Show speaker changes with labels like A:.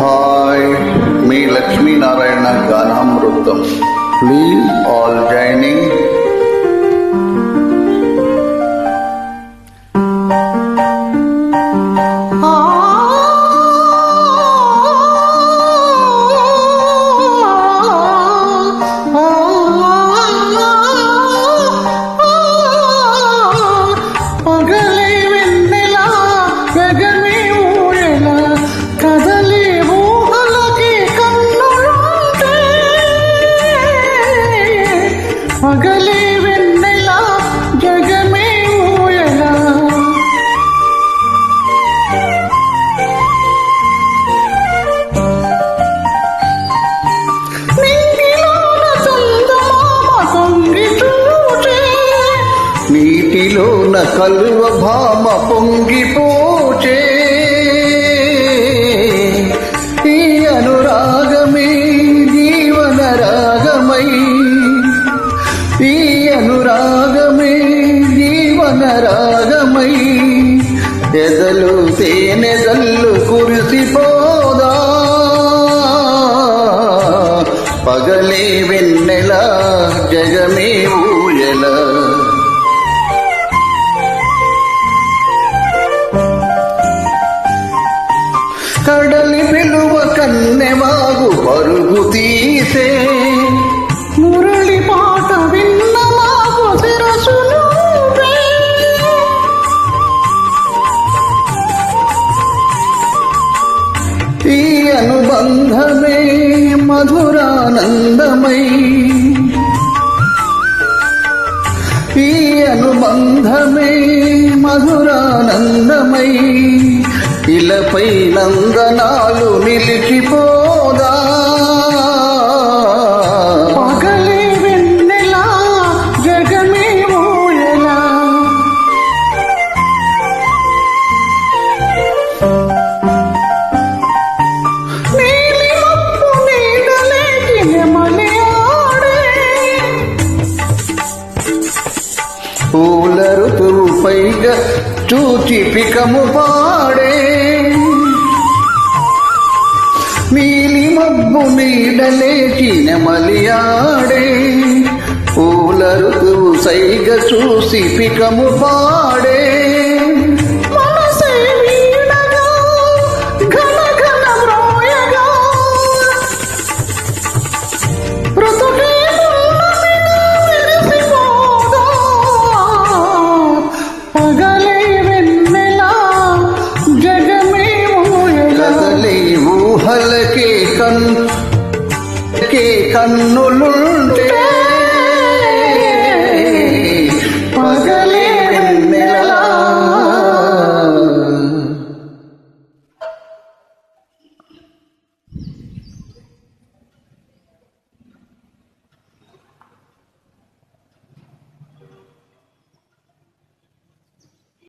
A: Hi me Lakshmi Narayana Ganamrutham please all
B: joining కలువ భామ పొంగిపోచే ఈ అనురాగమే జీవన రాగమై. ఈ అనురాగమే జీవన రాగమై. ఎదలు తేనెదల్లు కురిసిపోదా పగలే వెన్నెల జగమే కడలి పిలువ కన్నెవాగు పరుగు తీసే.
A: మురళి పాట విన్న మాకు శిరసులు
B: ఈ అనుబంధమే మధురానంద నందనాలు నిలిచిపోదా?
A: పగలే వెన్నెలా జగమే ఊయలా
B: పూల ఋతువు పైగా చూచి పికము పాడే. నీడలేచి నెమలియాడే. పూల ఋతువు సైగ చూసి పికము పాడే.
A: మనసే వీణగా ఘన
B: கண்ணுள்